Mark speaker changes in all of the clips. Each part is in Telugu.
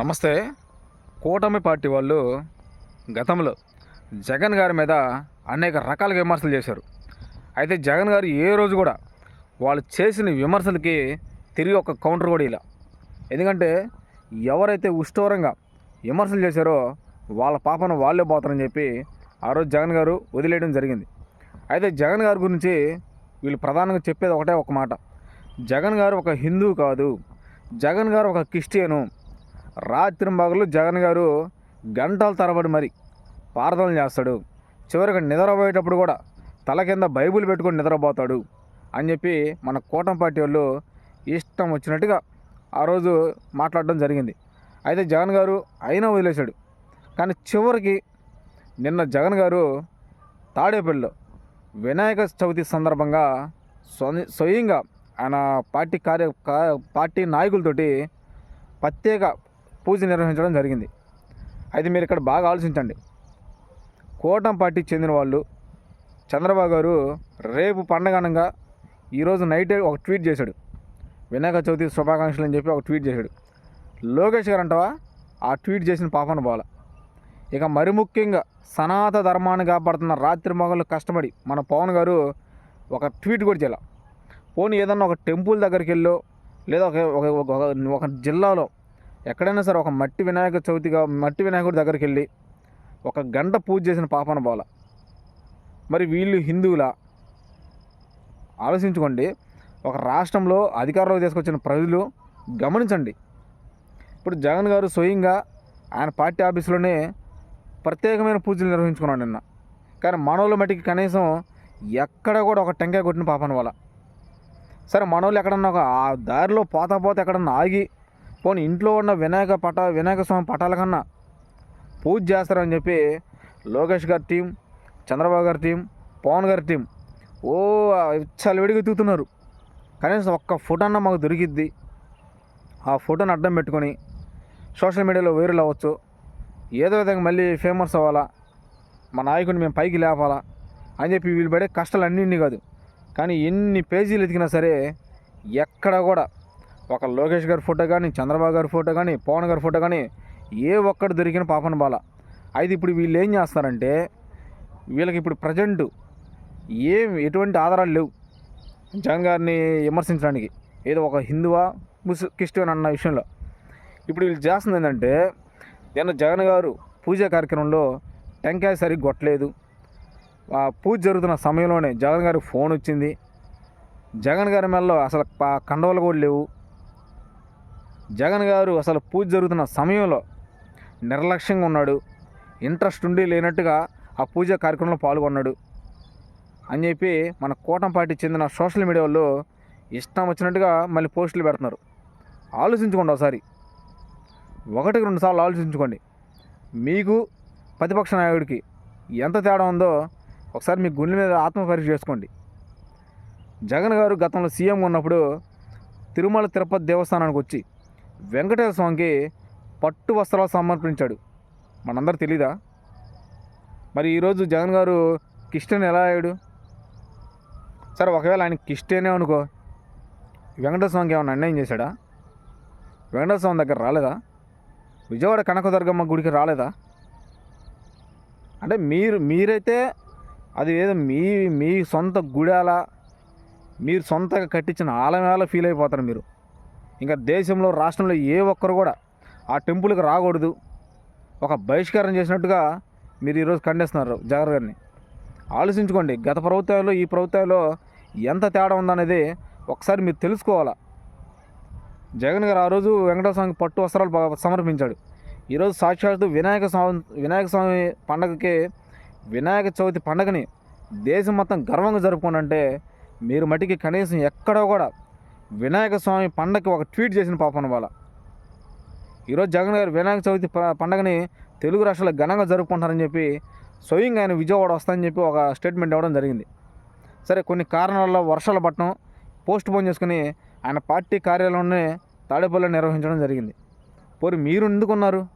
Speaker 1: నమస్తే. కూటమి పార్టీ వాళ్ళు గతంలో జగన్ గారి మీద అనేక రకాల విమర్శలు చేశారు. అయితే జగన్ గారు ఏ రోజు కూడా వాళ్ళు చేసిన విమర్శలకి తిరిగి ఒక కౌంటర్ కూడా ఇలా ఎందుకంటే ఎవరైతే ఉష్ఠోరంగా విమర్శలు చేశారో వాళ్ళ పాపను వాళ్ళే పోతారని చెప్పి ఆ రోజు జగన్ గారు వదిలేయడం జరిగింది. అయితే జగన్ గారి గురించి వీళ్ళు ప్రధానంగా చెప్పేది ఒకటే ఒక మాట. జగన్ గారు ఒక హిందూ కాదు. జగన్ గారు ఒక క్రిస్టియను. రాత్రి మగలు జగన్ గారు గంటల తరబడి మరి ప్రార్థనలు చేస్తాడు. చివరికి నిద్రపోయేటప్పుడు కూడా తల కింద బైబిల్ పెట్టుకొని నిద్రపోతాడు అని చెప్పి మన కూటమి పార్టీ వాళ్ళు ఇష్టం వచ్చినట్టుగా ఆ రోజు మాట్లాడడం జరిగింది. అయితే జగన్ గారు అయినా వదిలేశాడు. కానీ చివరికి నిన్న జగన్ గారు తాడేపల్లిలో వినాయక చవితి సందర్భంగా స్వయంగా ఆయన పార్టీ కార్య పార్టీ నాయకులతోటి ప్రత్యేక పూజ నిర్వహించడం జరిగింది. అయితే మీరు ఇక్కడ బాగా ఆలోచించండి. కూటమి పార్టీకి చెందిన వాళ్ళు చంద్రబాబు గారు రేపు పండగనంగా ఈరోజు నైట్ ఒక ట్వీట్ చేశాడు. వినాయక చవితి శుభాకాంక్షలు అని చెప్పి ఒక ట్వీట్ చేశాడు. లోకేష్ గారు అంటవా? ఆ ట్వీట్ చేసిన పాపన బాల. ఇక మరి ముఖ్యంగా సనాత ధర్మాన్ని కాపాడుతున్న రాత్రి మొగలు కష్టపడి మన పవన్ గారు ఒక ట్వీట్ కూడా చేయాలి. పోనీ ఏదన్నా ఒక టెంపుల్ దగ్గరికి వెళ్ళో లేదా ఒక ఒక ఒక- ఒక జిల్లాలో ఎక్కడైనా సరే ఒక మట్టి వినాయక చవితిగా మట్టి వినాయకుడి దగ్గరికి వెళ్ళి ఒక గంట పూజ చేసిన పాపన బాల. మరి వీళ్ళు హిందువులా? ఆలోచించుకోండి. ఒక రాష్ట్రంలో అధికారంలోకి తీసుకొచ్చిన ప్రజలు గమనించండి. ఇప్పుడు జగన్ గారు స్వయంగా ఆయన పార్టీ ఆఫీసులోనే ప్రత్యేకమైన పూజలు నిర్వహించుకున్నాడు నిన్న. కానీ మనోళ్ళ మట్టికి కనీసం ఎక్కడ కూడా ఒక టెంకాయ కొట్టిన పాపన వల్ల సరే మనోళ్ళు ఎక్కడన్నా ఒక ఆ దారిలో పోతా పోతే ఎక్కడన్నా ఆగి పోనీ ఇంట్లో ఉన్న వినాయక పట వినాయక స్వామి పటాల కన్నా పూజ చేస్తారని చెప్పి లోకేష్ గారి టీం చంద్రబాబు గారి టీం పవన్ గారి టీం ఓ చాలా విడిగా కనీసం ఒక్క ఫోటో అన్న మాకు దొరికిద్ది. ఆ ఫోటోని అడ్డం పెట్టుకొని సోషల్ మీడియాలో వైరల్ అవ్వచ్చు. ఏదో విధంగా మళ్ళీ ఫేమస్ అవ్వాలా? మా నాయకుడిని మేము పైకి లేపాలా? అని చెప్పి వీళ్ళు పడే కష్టాలు అన్నింటినీ కాదు. కానీ ఎన్ని పేజీలు ఎతికినా సరే ఎక్కడ కూడా ఒక లోకేష్ గారి ఫోటో కానీ చంద్రబాబు గారి ఫోటో కానీ పవన్ గారి ఫోటో కానీ ఏ ఒక్కటి దొరికిన పాపన బాల. అయితే ఇప్పుడు వీళ్ళు ఏం చేస్తారంటే వీళ్ళకి ఇప్పుడు ప్రజెంట్ ఏం ఎటువంటి ఆధారాలు లేవు. జగన్ గారిని విమర్శించడానికి. ఏదో ఒక హిందువా ముస్ క్రిస్టియన్ అన్న విషయంలో. ఇప్పుడు వీళ్ళు చేస్తుంది ఏంటంటే నిన్న జగన్ గారు పూజా కార్యక్రమంలో టెంకాయ సరిగ్గా కొట్టలేదు. ఆ పూజ జరుగుతున్న సమయంలోనే జగన్ గారికి ఫోన్ వచ్చింది. జగన్ గారి మెల్లో అసలు కండవలు కూడా లేవు. జగన్ గారు అసలు పూజ జరుగుతున్న సమయంలో నిర్లక్ష్యంగా ఉన్నాడు. ఇంట్రెస్ట్ ఉండి లేనట్టుగా ఆ పూజ కార్యక్రమంలో పాల్గొన్నాడు. అని చెప్పి మన కూటంపాటి చెందిన సోషల్ మీడియా వాళ్ళు ఇష్టం వచ్చినట్టుగా మళ్ళీ పోస్టులు పెడుతున్నారు. ఆలోచించుకోండి ఒకసారి. ఒకటికి రెండు సార్లు ఆలోచించుకోండి. మీకు ప్రతిపక్ష నాయకుడికి ఎంత తేడా ఉందో ఒకసారి మీ గుండె మీద ఆత్మపరీక్ష చేసుకోండి. జగన్ గారు గతంలో సీఎం ఉన్నప్పుడు తిరుమల తిరుపతి దేవస్థానానికి వచ్చి వెంకటేశ్వర స్వామికి పట్టు వస్త్రాలు సమర్పించాడు. మనందరూ తెలీదా? మరి ఈరోజు జగన్ గారు కిష్టన్ ఎలా అయ్యాడు? సరే ఒకవేళ ఆయన కిష్టేనే అనుకో వెంకటేశ్వర స్వామికి ఏమైనా అన్యాయం చేశాడా? వెంకటేశ్వర స్వామి దగ్గర రాలేదా? విజయవాడ కనకదుర్గమ్మ గుడికి రాలేదా? అంటే మీరు మీరైతే అది ఏదో మీ మీ సొంత గుడాల మీరు సొంతగా కట్టించిన ఆలమేళ ఫీల్ అయిపోతారు మీరు. ఇంకా దేశంలో రాష్ట్రంలో ఏ ఒక్కరు కూడా ఆ టెంపుల్కి రాకూడదు. ఒక బహిష్కారం చేసినట్టుగా మీరు ఈరోజు ఖండిస్తున్నారు. జగన్ గారిని. ఆలోచించుకోండి. గత ప్రభుత్వాల్లో ఈ ప్రభుత్వాల్లో ఎంత తేడా ఉందనేది ఒకసారి మీరు తెలుసుకోవాలా? జగన్ గారు ఆ రోజు వెంకటేశ్వర స్వామికి పట్టు వస్త్రాలు సమర్పించాడు. ఈరోజు సాక్షాత్తు వినాయక స్వామి వినాయక స్వామి పండగకి వినాయక చవితి పండగని దేశం మొత్తం గర్వంగా జరుపుకోనంటే మీరు మటుకి కనీసం ఎక్కడో కూడా వినాయక స్వామి పండగకి ఒక ట్వీట్ చేసిన పాపన వాళ్ళ ఈరోజు జగన్ గారు వినాయక చవితి ప- పండగని తెలుగు రాష్ట్రాలు ఘనంగా జరుపుకుంటారని చెప్పి స్వయంగా ఆయన విజయవాడ వస్తానని చెప్పి ఒక స్టేట్మెంట్ ఇవ్వడం జరిగింది. సరే కొన్ని కారణాల వర్షాలు పట్టడం పోస్ట్ పోన్ చేసుకుని ఆయన పార్టీ కార్యాలయంలోనే తాడేపల్లిలో నిర్వహించడం జరిగింది. పోరు మీరు ఎందుకున్నారు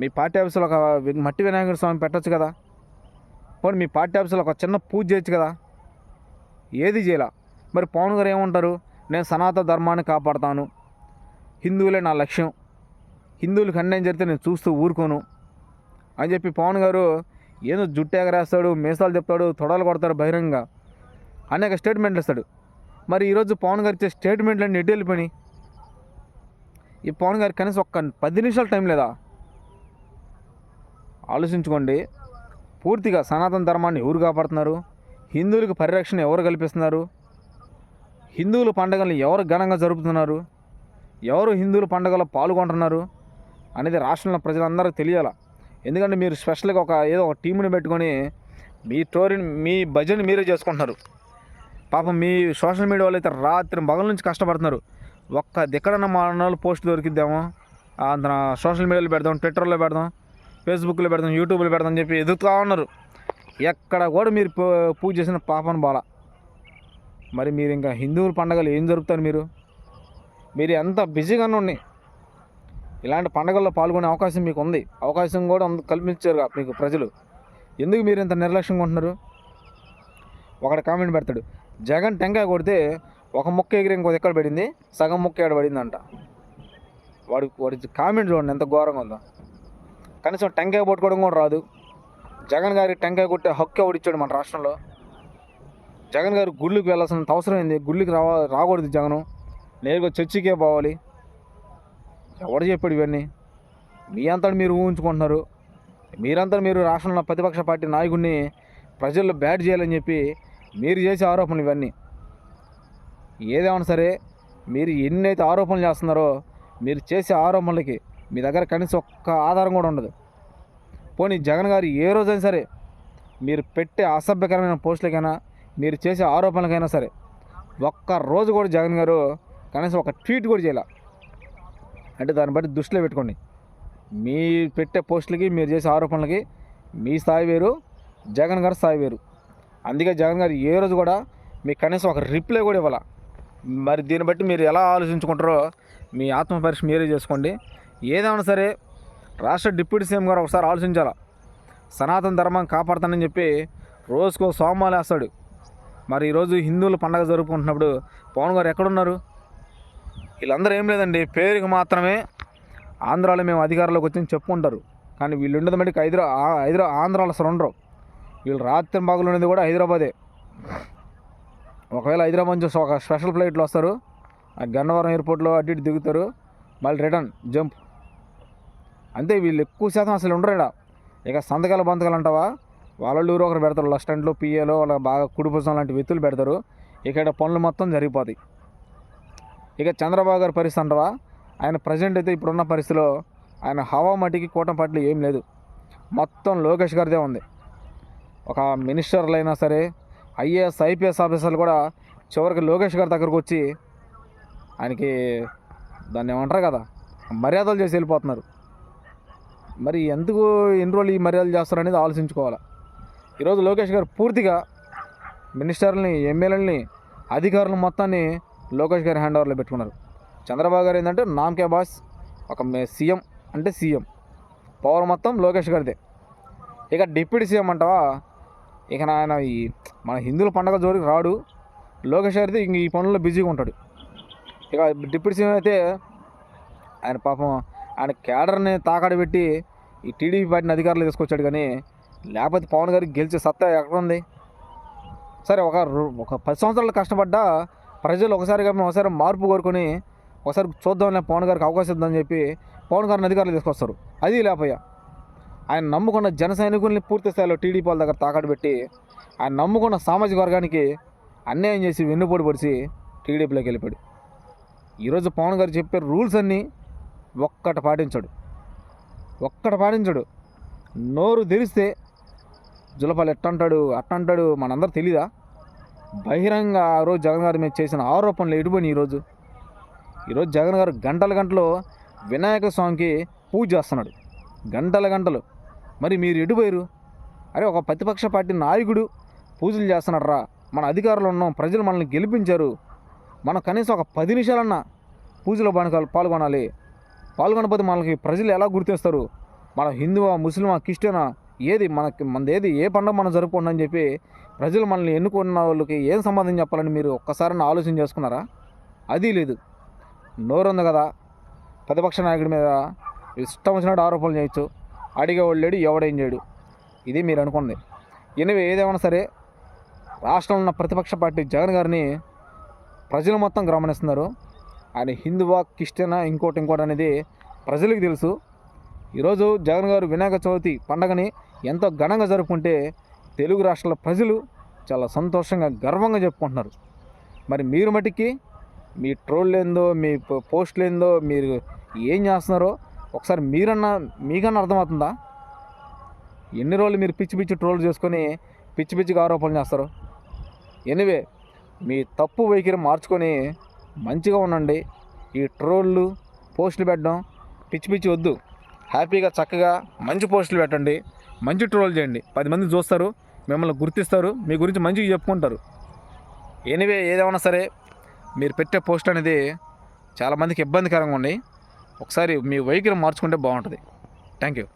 Speaker 1: మీ పార్టీ ఆఫీసులో ఒక మట్టి వినాయకుడి స్వామి పెట్టచ్చు కదా? పోనీ మీ పార్టీ ఆఫీసులో ఒక చిన్న పూజ చేయొచ్చు కదా? ఏది చేయాల? మరి పవన్ గారు ఏమంటారు? నేను సనాతన ధర్మాన్ని కాపాడుతాను. హిందువులే నా లక్ష్యం. హిందువులకు అన్యాయం జరిగితే నేను చూస్తూ ఊరుకోను. అని చెప్పి పవన్ గారు ఏదో జుట్టు ఎగరేస్తాడు మీసాలు చెప్తాడు తొడలు కొడతాడు బహిరంగ అనేక స్టేట్మెంట్లు ఇస్తాడు. మరి ఈరోజు పవన్ గారు ఇచ్చే స్టేట్మెంట్లన్నీ ఎటు వెళ్ళిపోయినాయి? ఈ పవన్ గారికి కనీసం ఒక్క పది నిమిషాలు టైం లేదా? ఆలోచించుకోండి. పూర్తిగా సనాతన ధర్మాన్ని ఎవరు కాపాడుతున్నారు? హిందువులకు పరిరక్షణ ఎవరు కల్పిస్తున్నారు? హిందువుల పండుగలు ఎవరు ఘనంగా జరుపుతున్నారు? ఎవరు హిందువుల పండుగలో పాల్గొంటున్నారు? అనేది రాష్ట్రంలో ప్రజలందరికీ తెలియాలి? ఎందుకంటే మీరు స్పెషల్గా ఒక ఏదో ఒక టీంని పెట్టుకొని మీ స్టోరీని మీ భజన మీరే చేసుకుంటున్నారు. పాపం మీ సోషల్ మీడియా వాళ్ళు అయితే రాత్రి మగల నుంచి కష్టపడుతున్నారు. ఒక్క దిక్కడన్న మన పోస్ట్ దొరికిద్దామో. అంత సోషల్ మీడియాలో పెడదాం ట్విట్టర్లో పెడదాం ఫేస్బుక్లో పెడదాం యూట్యూబ్లో పెడదాం అని చెప్పి ఎదుగుతూ ఉన్నారు. ఎక్కడ కూడా మీరు పూ- పూజ చేసిన పాపను బాల. మరి మీరు ఇంకా హిందువుల పండగలు ఏం జరుపుతారు మీరు? మీరు ఎంత బిజీగానే ఉన్నాయి ఇలాంటి పండగల్లో పాల్గొనే అవకాశం మీకు ఉంది అవకాశం కూడా ఉంది- కల్పించారు మీకు ప్రజలు. ఎందుకు మీరు ఇంత నిర్లక్ష్యంగా ఉంటున్నారు? ఒకటి కామెంట్ పెడతాడు. జగన్ టెంకాయ కొడితే ఒక ముక్క ఎగిరి ఇంకో ఎక్కడ పడింది? సగం ముక్క ఎక్కడ పడిందంట. వాడు వాడి కామెంట్ చూడండి ఎంత ఘోరంగా ఉందో. కనీసం టెంకాయ పట్టుకోవడం కూడా రాదు. జగన్ గారికి టెంకాయ కొట్టే హక్కు ఎవడిచ్చాడు మన రాష్ట్రంలో? జగన్ గారు గుళ్ళకి వెళ్ళాల్సినంత అవసరం ఏంది? గుళ్ళకి రావా రాకూడదు జగను. నేరుగా చర్చికే పోవాలి. ఎవడు చెప్పాడు ఇవన్నీ? మీ అంతా మీరు ఊహించుకుంటున్నారు. మీరంతా మీరు రాష్ట్రంలో ప్రతిపక్ష పార్టీ నాయకుడిని ప్రజల్లో బ్యాట్ చేయాలని చెప్పి మీరు చేసే ఆరోపణలు ఇవన్నీ. ఏదేమన్నా సరే మీరు ఎన్నైతే ఆరోపణలు చేస్తున్నారో మీరు చేసే ఆరోపణలకి మీ దగ్గర కనీసం ఒక్క ఆధారం కూడా ఉండదు. పోనీ జగన్ గారు ఏ రోజైనా సరే మీరు పెట్టే అసభ్యకరమైన పోస్టులకైనా మీరు చేసే ఆరోపణలకైనా సరే ఒక్క రోజు కూడా జగన్ గారు కనీసం ఒక ట్వీట్ కూడా చేయాల. అంటే దాన్ని బట్టి దృష్టిలో పెట్టుకోండి. మీ పెట్టే పోస్టులకి మీరు చేసే ఆరోపణలకి మీ స్థాయి వేరు జగన్ గారి స్థాయి వేరు. అందుకే జగన్ గారు ఏ రోజు కూడా మీకు కనీసం ఒక రిప్లై కూడా ఇవ్వాల. మరి దీన్ని బట్టి మీరు ఎలా ఆలోచించుకుంటారో మీ ఆత్మ పరీక్ష మీరే చేసుకోండి. ఏదైనా సరే రాష్ట్ర డిప్యూటీ సీఎం గారు ఒకసారి ఆలోచించాల. సనాతన ధర్మం కాపాడుతానని చెప్పి రోజుకో సోమాలు వేస్తాడు. మరి ఈరోజు హిందువుల పండగ జరుపుకుంటున్నప్పుడు పవన్ గారు ఎక్కడున్నారు? వీళ్ళందరూ ఏం లేదండి పేరుకి మాత్రమే ఆంధ్రాలో మేము అధికారంలోకి వచ్చి చెప్పుకుంటారు. కానీ వీళ్ళు ఉండదు మటుకు హైదరా హైదరా ఆంధ్రాలో అసలు ఉండరు. వీళ్ళు రాత్రి బాగులు ఉండేది కూడా హైదరాబాదే. ఒకవేళ హైదరాబాద్ నుంచి ఒక స్పెషల్ ఫ్లైట్లో వస్తారు ఆ గన్నవరం ఎయిర్పోర్ట్లో అటు ఇటు దిగుతారు మళ్ళీ రిటర్న్ జంప్. అంతే వీళ్ళు ఎక్కువ శాతం అసలు ఉండరు ఈడ ఇక సంతకాలు బంతకాలు అంటావా? వాళ్ళు ఊరు ఒకరు పెడతారు. లస్టెంట్లు పిఏలో వాళ్ళ బాగా కుడిపుసం లాంటి వ్యక్తులు పెడతారు. ఇక్కడ పనులు మొత్తం జరిగిపోతాయి. ఇక చంద్రబాబు గారి పరిస్థితి అంటవా? ఆయన ప్రజెంట్ అయితే ఇప్పుడున్న పరిస్థితిలో ఆయన హవా మట్టికి కూటం పట్ల ఏం లేదు. మొత్తం లోకేష్ గారిదే ఉంది. ఒక మినిస్టర్లు అయినా సరే ఐఏఎస్ ఐపీఎస్ ఆఫీసర్లు కూడా చివరికి లోకేష్ గారి దగ్గరకు వచ్చి ఆయనకి దాన్ని ఏమంటారు కదా మర్యాదలు చేసి వెళ్ళిపోతున్నారు. మరి ఎందుకు ఎన్ని రోజులు ఈ మర్యాదలు చేస్తారనేది ఆలోచించుకోవాలి? ఈరోజు లోకేష్ గారు పూర్తిగా మినిస్టర్లని ఎమ్మెల్యేలని అధికారులు మొత్తాన్ని లోకేష్ గారి హ్యాండ్ ఓవర్లో పెట్టుకున్నారు. చంద్రబాబు గారు ఏంటంటే నామకే బాస్? ఒక సీఎం అంటే సీఎం. పవర్ మొత్తం లోకేష్ గారిదే. ఇక డిప్యూటీ సీఎం అంటావా? ఇక ఆయన ఈ మన హిందువుల పండగ జోలికి రాడు. లోకేష్ గారితే ఇంక ఈ పనుల్లో బిజీగా ఉంటాడు. ఇక డిప్యూటీ సీఎం అయితే ఆయన పాపం ఆయన క్యాడర్ని తాకాడు పెట్టి ఈ టీడీపీ పార్టీని అధికారులు తీసుకొచ్చాడు కానీ లేకపోతే పవన్ గారికి గెలిచే సత్తా ఎక్కడ ఉంది? సరే ఒక ఒక పది సంవత్సరాలు కష్టపడ్డా ప్రజలు ఒకసారి మేము ఒకసారి మార్పు కోరుకొని ఒకసారి చూద్దాం పవన్ గారికి అవకాశం ఇద్దామని చెప్పి పవన్ గారిని అధికారులు తీసుకొస్తారు. అది లేకపోయా? ఆయన నమ్ముకున్న జన సైనికుల్ని పూర్తి స్థాయిలో టీడీపీ వాళ్ళ దగ్గర తాకట్టు పెట్టి ఆయన నమ్ముకున్న సామాజిక వర్గానికి అన్యాయం చేసి వెన్నుపోటు పొడిచి టీడీపీలోకి వెళ్ళిపోయాడు. ఈరోజు పవన్ గారు చెప్పే రూల్స్ అన్నీ ఒక్కట పాటించాడు. ఒక్కట పాటించాడు. నోరు తెరిస్తే జులపాలు ఎట్టంటాడు అట్టంటాడు మనందరూ తెలీదా? బహిరంగ ఆ రోజు జగన్ గారి మీద చేసిన ఆరోపణలు ఎటుపోయినాయి ఈరోజు? ఈరోజు జగన్ గారు గంటల గంటలు వినాయక స్వామికి పూజ చేస్తున్నాడు. గంటల గంటలు. మరి మీరు ఎటుపోయారు? అరే ఒక ప్రతిపక్ష పార్టీ నాయకుడు పూజలు చేస్తున్నాడు రా మన అధికారులు ఉన్నాం ప్రజలు మనల్ని గెలిపించారు. మనం కనీసం ఒక పది నిమిషాలన్నా పూజలో పాల్గొ పాల్గొనాలి. పాల్గొనకపోతే మనకి ప్రజలు ఎలా గుర్తిస్తారు? మన హిందువా ముస్లిమా క్రిస్టియనా? ఏది మనకి మనది ఏది ఏ పండుగ మనం జరుపుకోండి అని చెప్పి ప్రజలు మనల్ని ఎన్నుకున్న వాళ్ళకి ఏం సంబంధం చెప్పాలని మీరు ఒక్కసారి ఆలోచన చేసుకున్నారా? అది లేదు. నోరు ఉంది కదా. ప్రతిపక్ష నాయకుడి మీద ఇష్టం వచ్చినట్టు ఆరోపణలు చేయొచ్చు. అడిగేవాళ్ళు లేడు ఎవడేం చేయడు. ఇది మీరు అనుకుంది. ఎనివే ఏదేమైనా సరే రాష్ట్రంలో ఉన్న ప్రతిపక్ష పార్టీ జగన్ గారిని ప్రజలు మొత్తం గమనిస్తున్నారు. ఆయన హిందువా క్రిస్టియనా ఇంకోటి ఇంకోటి అనేది ప్రజలకు తెలుసు. ఈరోజు జగన్ గారు వినాయక చవితి పండగని ఎంతో ఘనంగా జరుపుకుంటే తెలుగు రాష్ట్రాల ప్రజలు చాలా సంతోషంగా గర్వంగా చెప్పుకుంటున్నారు. మరి మీరు మటుకి మీ ట్రోల్ ఏందో మీ పోస్టులు ఏందో మీరు ఏం చేస్తున్నారో ఒకసారి మీరన్నా మీకన్నా అర్థమవుతుందా? ఎన్ని రోజులు మీరు పిచ్చి పిచ్చి ట్రోల్ చేసుకొని పిచ్చి పిచ్చిగా ఆరోపణలు చేస్తారు? ఎనివే మీ తప్పు వైఖరి మార్చుకొని మంచిగా ఉండండి. ఈ ట్రోళ్ళు పోస్టులు పెట్టడం పిచ్చి పిచ్చి వద్దు. హ్యాపీగా చక్కగా మంచి పోస్టులు పెట్టండి. మంచి ట్రోల్ చేయండి. పది మంది చూస్తారు మిమ్మల్ని గుర్తిస్తారు మీ గురించి మంచిగా చెప్పుకుంటారు. ఎనివే ఏదేమన్నా సరే మీరు పెట్టే పోస్ట్ అనేది చాలామందికి ఇబ్బందికరంగా ఉన్నాయి ఒకసారి మీ వైఖరి మార్చుకుంటే బాగుంటుంది. Thank you